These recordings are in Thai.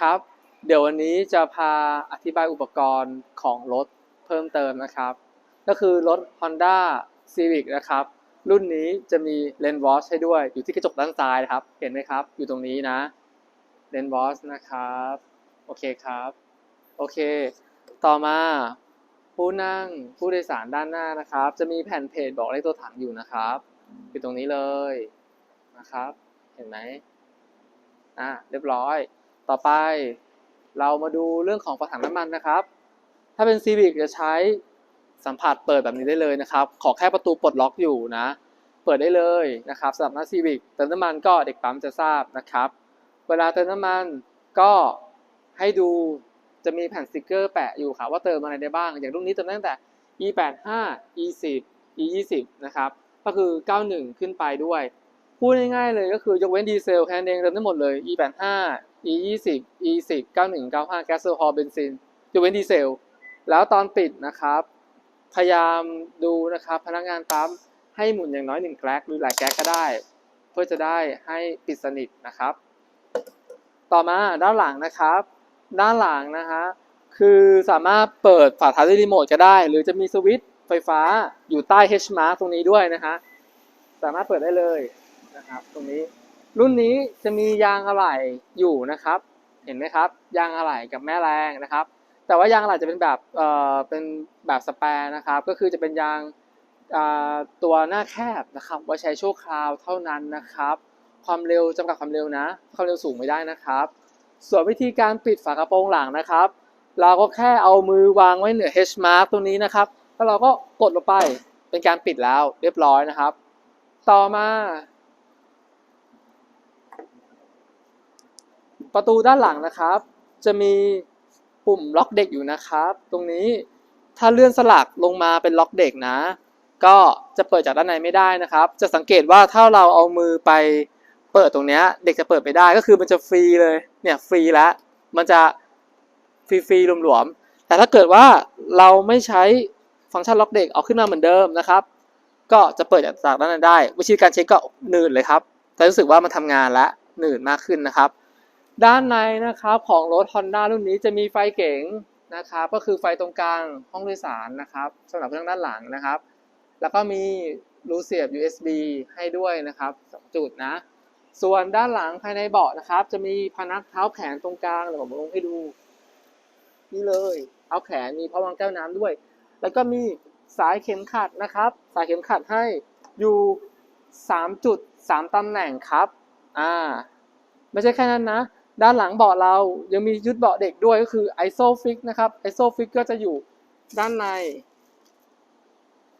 ครับ เดี๋ยววันนี้จะพาอธิบายอุปกรณ์ของรถเพิ่มเติมนะครับ ก็คือรถ Honda Civic นะครับ รุ่นนี้จะมีเลน s Watch ให้ด้วยอยู่ที่กระจกด้านซ้ายนะครับ เห็นไหมครับ อยู่ตรงนี้นะเลน s Watch นะครับ โอเคครับ โอเค ต่อมาผู้นั่งผู้โดยสารด้านหน้านะครับ จะมีแผ่นเพจบอกเลขตัวถังอยู่นะครับ อยู่ตรงนี้เลยนะครับ เห็นไหมอะเรียบร้อย ต่อไปเรามาดูเรื่องของฝาถังน้ำมันนะครับ ถ้าเป็น Civic จะใช้สัมผัสเปิดแบบนี้ได้เลยนะครับ ขอแค่ประตูปลดล็อกอยู่นะ เปิดได้เลยนะครับสำหรับหน้า Civic เติมน้ำมันก็เด็กปั๊มจะทราบนะครับ เวลาเติมน้ำมันก็ให้ดูจะมีแผ่นสติกเกอร์แปะอยู่ครับว่าเติมอะไรได้บ้าง อย่างรุ่นนี้เติมตั้งแต่ e85 e10 e20 นะครับก็คือ 91 ขึ้นไปด้วย พูดง่ายๆเลยก็คือยกเว้นดีเซลแค่นั้นเองเติมได้หมดเลย e 2 0 e10 91 95แก๊สโซฮอล์เบนซินยกเว้นดีเซล แล้วตอนปิดนะครับ พยายามดูนะครับพนักงานปั๊มให้หมุนอย่างน้อย1แกลกหรือหลายแกลกก็ได้ เพื่อจะได้ให้ปิดสนิทนะครับ ต่อมาด้านหลังนะครับ ด้านหลังนะฮะคือสามารถเปิดฝาท้ายด้วยรีโมทก็ได้ หรือจะมีสวิตช์ไฟฟ้าอยู่ใต้ H mark ตรงนี้ด้วยนะฮะสามารถเปิดได้เลยนะครับตรงนี้ รุ่นนี้จะมียางอะไหล่อยู่นะครับ เห็นไหมครับ ยางอะไหล่กับแม่แรงนะครับ แต่ว่ายางอะไหล่จะเป็นแบบเอ่อเป็นแบบสแปร์นะครับ ก็คือจะเป็นยางตัวหน้าแคบนะครับไว้ใช้ชั่วคราวเท่านั้นนะครับ ความเร็วจำกัดความเร็วนะ ความเร็วสูงไม่ได้นะครับ ส่วนวิธีการปิดฝากระโปรงหลังนะครับ เราก็แค่เอามือวางไว้เหนือ H mark ตรงนี้นะครับ แล้วเราก็กดลงไปเป็นการปิดแล้วเรียบร้อยนะครับ ต่อมา ประตูด้านหลังนะครับ จะมีปุ่มล็อกเด็กอยู่นะครับ ตรงนี้ถ้าเลื่อนสลักลงมาเป็นล็อกเด็กนะ ก็จะเปิดจากด้านในไม่ได้นะครับ จะสังเกตว่าถ้าเราเอามือไปเปิดตรงนี้เด็กจะเปิดไม่ได้ก็คือมันจะฟรีเลยเนี่ยฟรีแล้วมันจะฟรีฟรีๆหลวมๆแต่ถ้าเกิดว่าเราไม่ใช้ฟังก์ชันล็อกเด็กเอาขึ้นมาเหมือนเดิมนะครับ ก็จะเปิดจากด้านในได้ วิธีการเช็คก็หนืดเลยครับ แต่รู้สึกว่ามันทำงานแล้วหนืดมากขึ้นนะครับ ด้านในนะครับของรถ Honda รุ่นนี้จะมีไฟเก๋งนะครับก็คือไฟตรงกลางห้องโดยสารนะครับสำหรับเครื่องด้านหลังนะครับ แล้วก็มีรูเสียบ USB ให้ด้วยนะครับสองจุดนะ ส่วนด้านหลังภายในเบาะนะครับ จะมีพนักเท้าแขนตรงกลางเดี๋ยวผมลงให้ดู นี่เลยเท้าแขนมีพระวางแก้วน้ำด้วย แล้วก็มีสายเข็มขัดนะครับ สายเข็มขัดให้อยู่3จุด3ตำแหน่งครับอ่าไม่ใช่แค่นั้นนะ ด้านหลังเบาะเรายังมียึดเบาะเด็กด้วยก็คือ ISOFIX นะครับ ISOFIX ก็จะอยู่ด้านใน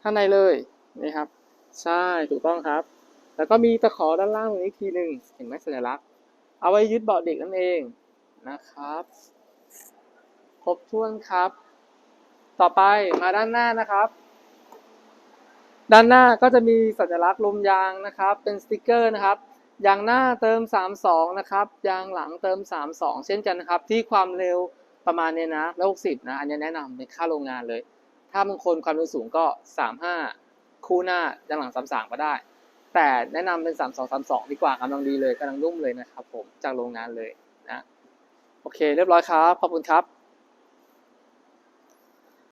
ข้างในเลยนี่ครับ ใช่ถูกต้องครับ แล้วก็มีตะขอด้านล่างตรงนี้อีกทีหนึ่งเห็นไหมสัญลักษณ์ เอาไว้ยึดเบาะเด็กนั่นเองนะครับ ครบถ้วนครับ ต่อไปมาด้านหน้านะครับ ด้านหน้าก็จะมีสัญลักษณ์ลมยางนะครับ เป็นสติกเกอร์นะครับ ยางหน้าเติม 32 นะครับ ยางหลังเติม 32 เช่นกันนะครับ ที่ความเร็วประมาณเนี้ยนะแล้ว60 นะ อันนี้แนะนำเป็นค่าโรงงานเลย ถ้าบางคนความเร็วสูงก็ 35 คู่หน้ายางหลัง 33 ก็ได้ แต่แนะนำเป็น 32 32 ดีกว่ากำลังดีเลยกำลังรุ่มเลยนะครับผม จากโรงงานเลยนะ โอเค เรียบร้อยครับ ขอบคุณครับ